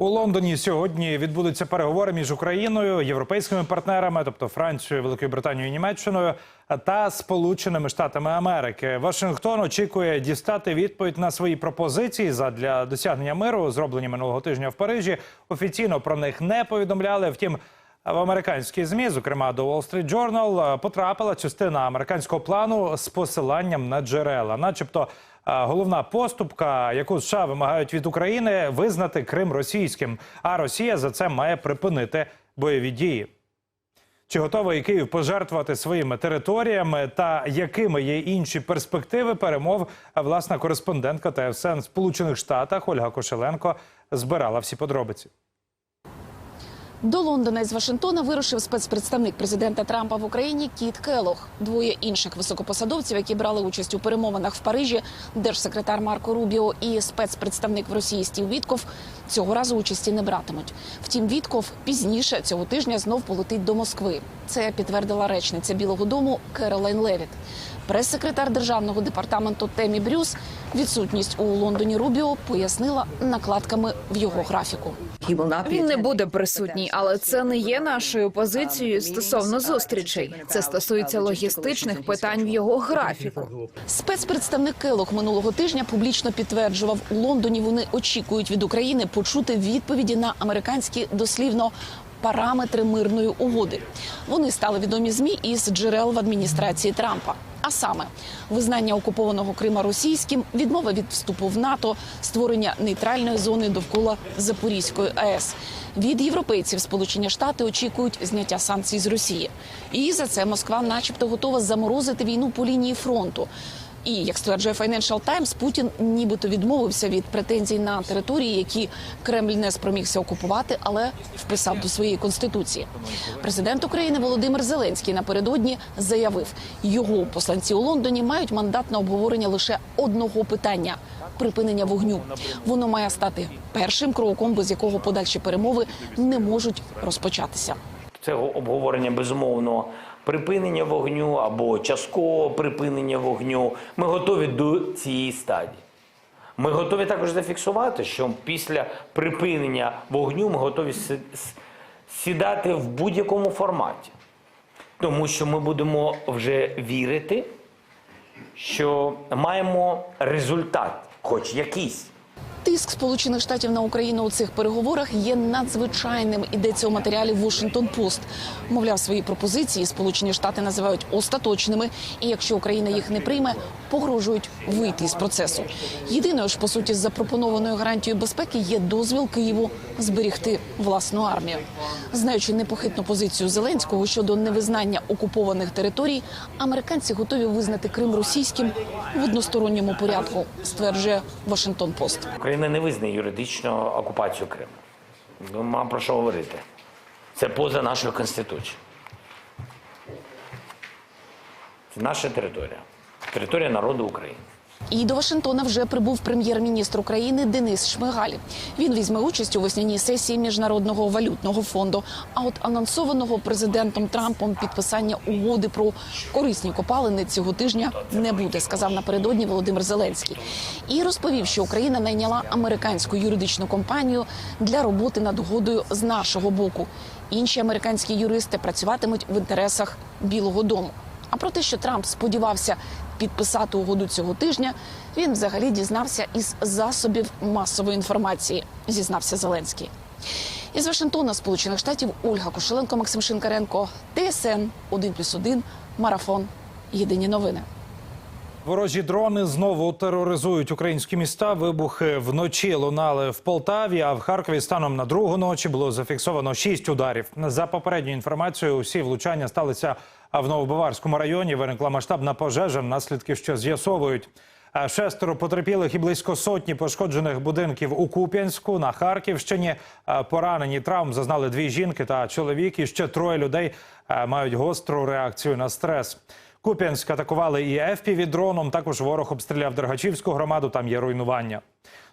У Лондоні сьогодні відбудуться переговори між Україною, європейськими партнерами, тобто Францією, Великою Британією, Німеччиною, та Сполученими Штатами Америки. Вашингтон очікує дістати відповідь на свої пропозиції задля досягнення миру, зроблені минулого тижня в Парижі. Офіційно про них не повідомляли. Втім, в американські змі, зокрема до Wall Street Journal, потрапила частина американського плану з посиланням на джерела, начебто. Головна поступка, яку США вимагають від України, визнати Крим російським. А Росія за це має припинити бойові дії. Чи готовий Київ пожертвувати своїми територіями та якими є інші перспективи перемов? Власна кореспондентка ТСН Сполучених Штатах Ольга Кошеленко збирала всі подробиці. До Лондона із Вашингтона вирушив спецпредставник президента Трампа в Україні Кіт Келох. Двоє інших високопосадовців, які брали участь у перемовинах в Парижі, держсекретар Марко Рубіо і спецпредставник в Росії Стів Вітков, цього разу участі не братимуть. Втім, Вітков пізніше цього тижня знов полетить до Москви. Це підтвердила речниця Білого Дому Керолайн Левіт. Прес-секретар державного департаменту Темі Брюс відсутність у Лондоні Рубіо пояснила накладками в його графіку. Він не буде присутній, але це не є нашою позицією стосовно зустрічей. Це стосується логістичних питань в його графіку. Спецпредставник Келох минулого тижня публічно підтверджував, у Лондоні вони очікують від України почути відповіді на американські дослівно. Параметри мирної угоди вони стали відомі змі із джерел в адміністрації Трампа. Саме визнання окупованого Крима російським, відмова від вступу в НАТО, створення нейтральної зони довкола Запорізької АЕС. Від європейців Сполучені Штати очікують зняття санкцій з Росії. І за це Москва, начебто, готова заморозити війну по лінії фронту. І як стверджує Financial Times, Путін нібито відмовився від претензій на території, які Кремль не спромігся окупувати, але вписав до своєї конституції. Президент України Володимир Зеленський напередодні заявив, його посланці у Лондоні мають мандат на обговорення лише одного питання припинення вогню. Воно має стати першим кроком, без якого подальші перемови не можуть розпочатися. Це обговорення безумовно припинення вогню або часткового припинення вогню. Ми готові до цієї стадії. Ми готові також зафіксувати, що після припинення вогню ми готові сідати в будь-якому форматі. Тому що ми будемо вже вірити, що маємо результат, хоч якийсь. Тиск Сполучених Штатів на Україну у цих переговорах є надзвичайним. Йдеться у матеріалі Washington Post. Мовляв, свої пропозиції Сполучені Штати називають остаточними, і якщо Україна їх не прийме, погрожують вийти з процесу. Єдиною ж по суті запропонованою гарантією безпеки є дозвіл Києву зберігти власну армію. Знаючи непохитну позицію Зеленського щодо невизнання окупованих територій, американці готові визнати Крим російським в односторонньому порядку, стверджує Washington Post. Україна не визнає юридично окупацію Криму. Ну, Мам про що говорити. Це поза нашою конституцією. Це наша територія. Територія народу України. І до Вашингтона вже прибув прем'єр-міністр України Денис Шмигаль. Він візьме участь у весняній сесії міжнародного валютного фонду. А от анонсованого президентом Трампом підписання угоди про корисні копалини цього тижня не буде, сказав напередодні Володимир Зеленський. І розповів, що Україна найняла американську юридичну компанію для роботи над угодою з нашого боку. Інші американські юристи працюватимуть в інтересах Білого Дому. А про те, що Трамп сподівався підписати угоду цього тижня, він взагалі дізнався із засобів масової інформації, зізнався Зеленський. Із Вашингтона, Сполучених Штатів, Ольга Кошеленко, Максим Шинкаренко, ТСН 1+,1, Марафон. Єдині новини. Ворожі дрони знову тероризують українські міста. Вибухи вночі лунали в Полтаві. А в Харкові станом на другу ночі було зафіксовано шість ударів. За попередньою інформацією, усі влучання сталися в Новобаварському районі. Виникла масштабна пожежа. Наслідки що з'ясовують. Шестеро потерпілих і близько сотні пошкоджених будинків у Куп'янську на Харківщині. Поранені травм зазнали дві жінки та чоловік. І ще троє людей мають гостру реакцію на стрес. Куп'янськ атакували і fpv дроном. Також ворог обстріляв Дергачівську громаду. Там є руйнування.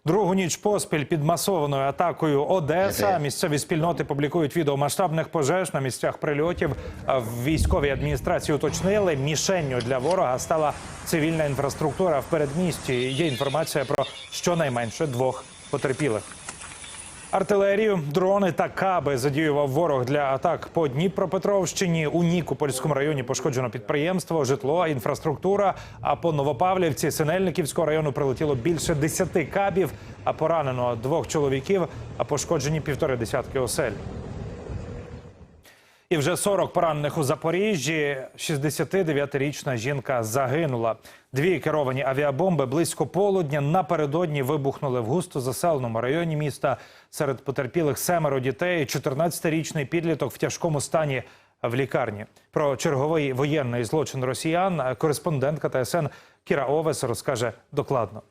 Другу ніч поспіль під масованою атакою Одеса. Місцеві спільноти публікують відео масштабних пожеж на місцях прильотів. В військовій адміністрації уточнили, мішенню для ворога стала цивільна інфраструктура в передмісті. Є інформація про щонайменше двох потерпілих. Артилерію, дрони та каби задіював ворог для атак по Дніпропетровщині. У Нікопольському районі пошкоджено підприємство, житло, інфраструктура. А по Новопавлівці Синельниківського району прилетіло більше десяти кабів, а поранено двох чоловіків, а пошкоджені півтори десятки осель. І вже 40 поранених у Запоріжжі. 69-річна жінка загинула. Дві керовані авіабомби близько полудня напередодні вибухнули в густо заселеному районі міста. Серед потерпілих семеро дітей. 14-річний підліток в тяжкому стані в лікарні. Про черговий воєнний злочин росіян кореспондентка ТСН Кіра Овес розкаже докладно.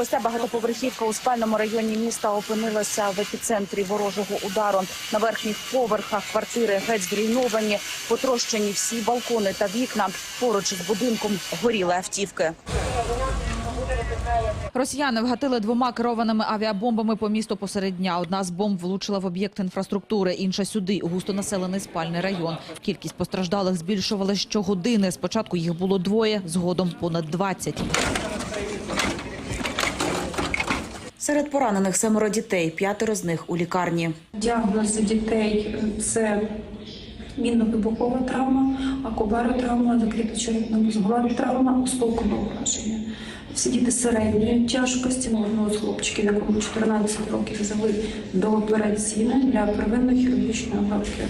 Ось ця багатоповерхівка у спальному районі міста опинилася в епіцентрі ворожого удару. На верхніх поверхах квартири геть зруйновані, потрощені всі балкони та вікна. Поруч із будинком горіли автівки. Росіяни вгатили двома керованими авіабомбами по місту посеред дня. Одна з бомб влучила в об'єкт інфраструктури, інша сюди, у густонаселений спальний район. Кількість постраждалих збільшувалась щогодини. Спочатку їх було двоє, згодом понад 20. Серед поранених семеро дітей, п'ятеро з них у лікарні. Діагноз дітей – це мінно-вибухова травма, акубаротравма, закрито-черепно-мозгова травма, осколкове ураження. Всі діти середньої тяжкості, ну, одного з хлопчиків, якому 14 років, взяли до операційної для первинної хірургічної операції.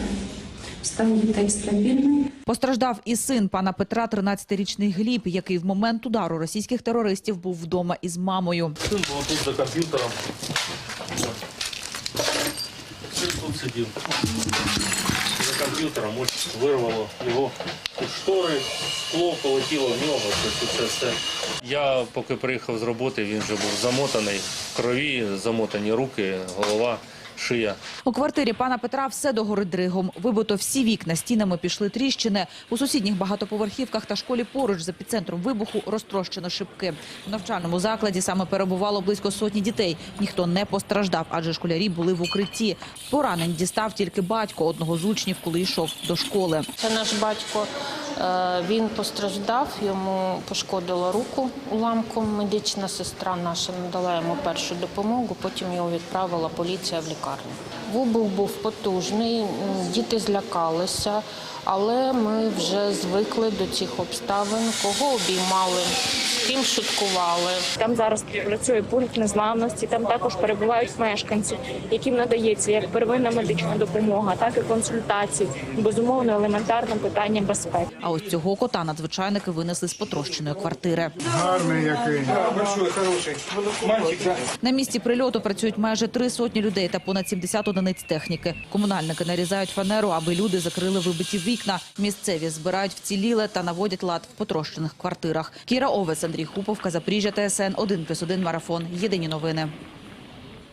Стан дітей стабільний. Постраждав і син пана Петра, 13-річний Гліб, який в момент удару російських терористів був вдома із мамою. Сын был тут за компьютером. Сын тут сидел. За комп'ютером ось вирвало його у штори, скло полетіло в нього. Тобто це все. Я поки приїхав з роботи, він вже був замотаний в крові, замотані руки, голова, шия. У квартирі пана Петра все догорить дригом. Вибито всі вікна, стінами пішли тріщини. У сусідніх багатоповерхівках та школі поруч з епіцентром вибуху розтрощено шибки. У навчальному закладі саме перебувало близько сотні дітей. Ніхто не постраждав, адже школярі були в укритті. Поранень дістав тільки батько одного з учнів, коли йшов до школи. Це наш батько. Е, Він постраждав, йому пошкодило руку уламком. Медична сестра наша надала йому першу допомогу. Потім його відправила поліція в лікарню. Вибух був потужний, діти злякалися, але ми вже звикли до цих обставин. Кого обіймали, з ким шуткували. Там зараз працює пункт незламності. Там також перебувають мешканці, яким надається як первинна медична допомога, так і консультації. Безумовно, елементарне питання безпеки. А ось цього кота надзвичайники винесли з потрощеної квартири. Гарний який. На місці прильоту працюють майже три сотні людей та понад 70 одиниць техніки. Комунальники нарізають фанеру, аби люди закрили вибиті вікна. Місцеві збирають вціліле та наводять лад в потрощених квартирах. Кіра Овець, Андрій Хуповка, Запоріжжя, ТСН 1+,1 марафон. Єдині новини.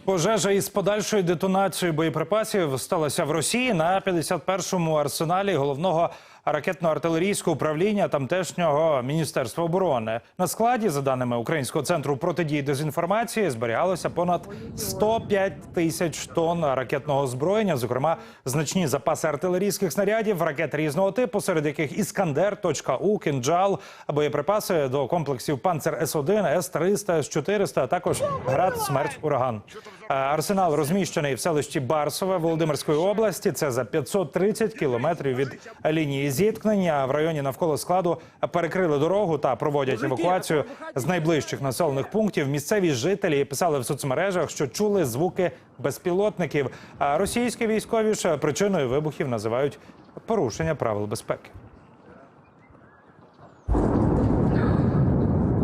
Пожежа із подальшою детонацією боєприпасів сталася в Росії на 51-му арсеналі головного ракетно-артилерійського управління тамтешнього міністерства оборони. На складі, за даними Українського центру протидії дезінформації, зберігалося понад 105 тисяч тонн ракетного озброєння, зокрема значні запаси артилерійських снарядів, ракет різного типу, серед яких іскандер, точка У, кинджал, боєприпаси до комплексів Панцер С-1, С-300, С-400, а також град смерть ураган. Е, Арсенал розміщений в селищі Барсове Володимирської області. Це за 530 кілометрів від лінії зіткнення. В районі навколо складу перекрили дорогу та проводять евакуацію з найближчих населених пунктів. Місцеві жителі писали в соцмережах, що чули звуки безпілотників. А російські військові ж причиною вибухів називають порушення правил безпеки.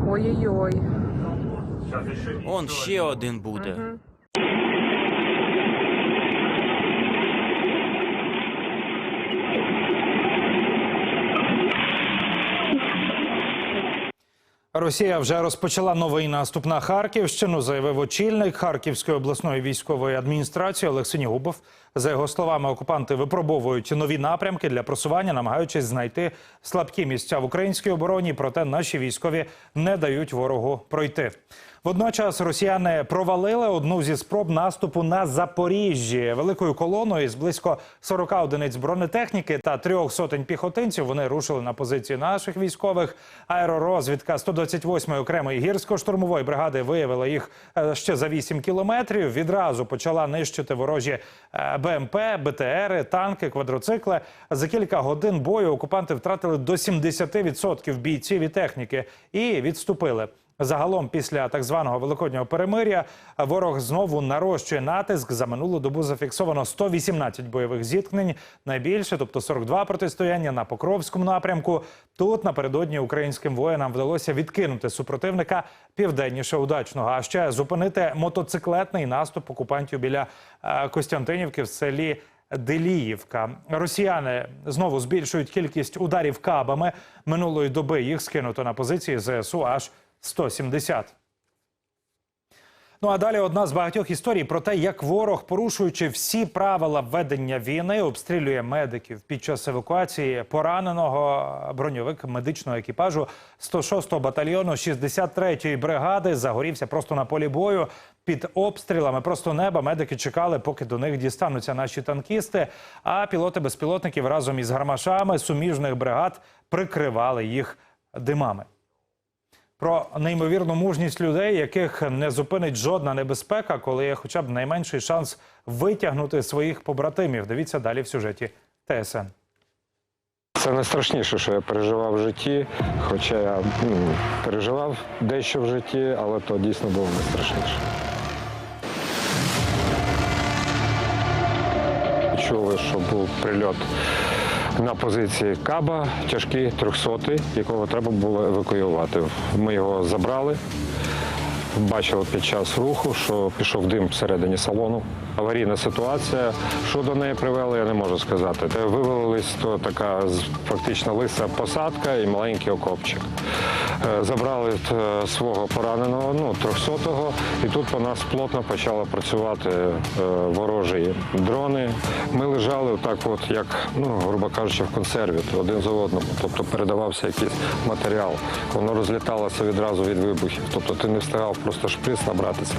Ой-ой-ой. Он ще один буде. Росія вже розпочала новий наступ на Харківщину, заявив очільник Харківської обласної військової адміністрації Олексій Синігубов. За його словами, окупанти випробовують нові напрямки для просування, намагаючись знайти слабкі місця в українській обороні. Проте наші військові не дають ворогу пройти. Водночас росіяни провалили одну зі спроб наступу на Запоріжжі. Великою колоною з близько 40 одиниць бронетехніки та трьох сотень піхотинців вони рушили на позиції наших військових. Аеророзвідка 128-ї окремої гірсько-штурмової бригади виявила їх е, ще за 8 кілометрів. Відразу почала нищити ворожі е, БМП, БТРи, танки, квадроцикли. За кілька годин бою окупанти втратили до 70% бійців і техніки і відступили. Загалом, після так званого великоднього перемиря, ворог знову нарощує натиск. За минулу добу зафіксовано 118 бойових зіткнень. Найбільше, тобто 42 протистояння на Покровському напрямку. Тут напередодні українським воїнам вдалося відкинути супротивника південніше удачного, а ще зупинити мотоциклетний наступ окупантів біля е, Костянтинівки в селі. Деліївка. Росіяни знову збільшують кількість ударів кабами. Минулої доби їх скинуто на позиції ЗСУ аж 170. Ну а далі одна з багатьох історій про те, як ворог, порушуючи всі правила ведення війни, обстрілює медиків під час евакуації пораненого броньовик медичного екіпажу 106-го батальйону 63-ї бригади загорівся просто на полі бою. Під обстрілами просто неба медики чекали, поки до них дістануться наші танкісти. А пілоти безпілотників разом із гармашами суміжних бригад прикривали їх димами. Про неймовірну мужність людей, яких не зупинить жодна небезпека, коли є хоча б найменший шанс витягнути своїх побратимів. Дивіться далі в сюжеті ТСН. Це найстрашніше, що я переживав в житті. Хоча я ну, переживав дещо в житті, але то дійсно було найстрашніше. Чули, що був прильот на позиції Каба, тяжкий 300 якого треба було евакуювати. Ми його забрали. Бачили під час руху, що пішов дим всередині салону. Аварійна ситуація. Що до неї привело, я не можу сказати. Вивалились то така фактично лиса посадка і маленький окопчик. Е, Забрали е, свого пораненого, ну 300-го, і тут по нас плотно почали працювати е, ворожі дрони. Ми лежали так, от як, ну грубо кажучи, в консерві один за одним. Тобто передавався якийсь матеріал. Воно розліталося відразу від вибухів. Тобто ти не встигав просто шприц набратися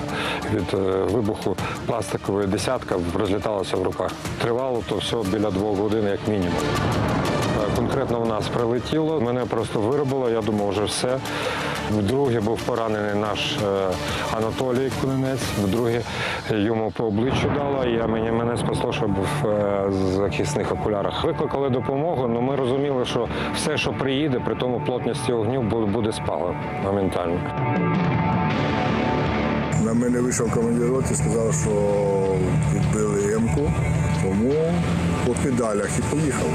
від е, вибуху пластикової десятка, розліталося в руках. Тривало то все біля двох годин, як мінімум. Е, Конкретно у нас прилетіло, мене просто виробило, я думав, вже все. Вдруге був поранений наш е, Анатолій Кунинець, вдруге йому по обличчю дало, і мені, мене спасло, що був в захисних окулярах. Викликали допомогу, але ми розуміли, що все, що приїде, при тому плотності огню, буде спало моментально. Мене вийшов командир роти сказав, що відбили М-ку, тому по педалях і поїхали.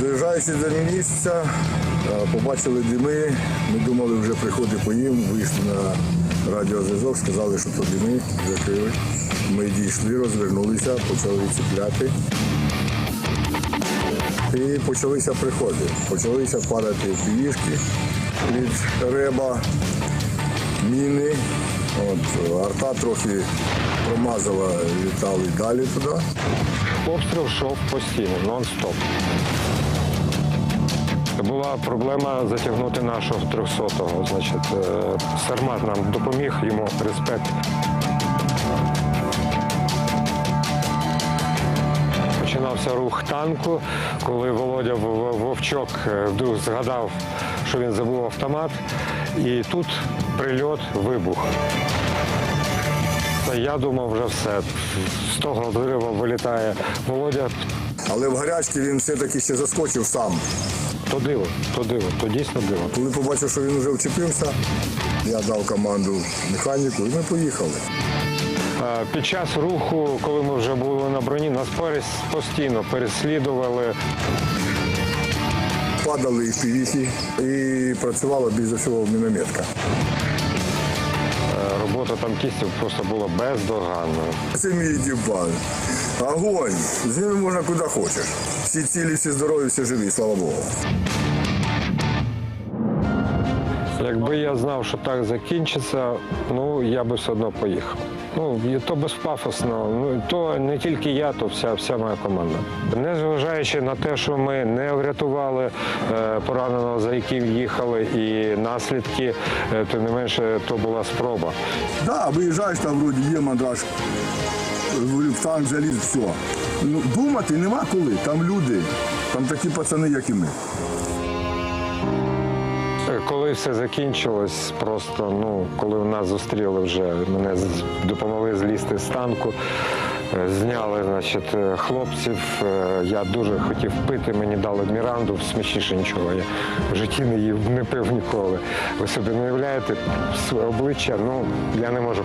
Доїжджаючи до місця, е, побачили дими. Ми думали, вже приходить по їм, вийшли на радіозв'язок, сказали, що то дими закрили. Ми дійшли, розвернулися, почали ціпляти. І почалися приходи. Почалися падати півішки від реба, міни. От, арта трохи промазала, літали далі туди. Обстріл йшов постійно, нон-стоп. Була проблема затягнути нашого 300-го. Значить, е, Сармат нам допоміг, йому респект. Починався рух танку, коли Володя Вовчок е, вдруг згадав, що він забув автомат, і тут прильот, вибух. Та Я думав, вже все. З того взриву вилітає Володя. Але в гарячці він все-таки ще заскочив сам. То диво, то диво, то дійсно диво. Коли побачив, що він вже вчепився, я дав команду механіку і ми поїхали. Під час руху, коли ми вже були на броні, нас постійно переслідували. Падали і півіхи, і працювала більш за всього мінометка. Е, Робота танкістів просто була бездоганною. Це мій дібан. Огонь. З ними можна куди хочеш. Всі цілі, всі здорові, всі живі, слава Богу. Якби я знав, що так закінчиться, ну я би все одно поїхав. Ну, то безпафосно. Ну, то не тільки я, то вся, вся моя команда. Незважаючи на те, що ми не врятували е, пораненого, за яким їхали, і наслідки, е, тим не менше, то була спроба. Да, виїжджаєш там вроді є мандраж, в танк заліз, все. Ну, думати нема коли. Там люди, там такі пацани, як і ми. Коли все закінчилось, просто ну коли нас зустріли вже, мене допомогли злізти з танку. е, Зняли, значить, е, хлопців. Е, Я дуже хотів пити, мені дали міранду, смачніше нічого. Я в житті не їв, не пив ніколи. Ви собі не уявляєте своє обличчя, ну я не можу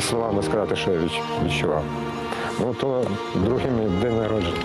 словами сказати, що я відчував. Ну то другий мій день народження.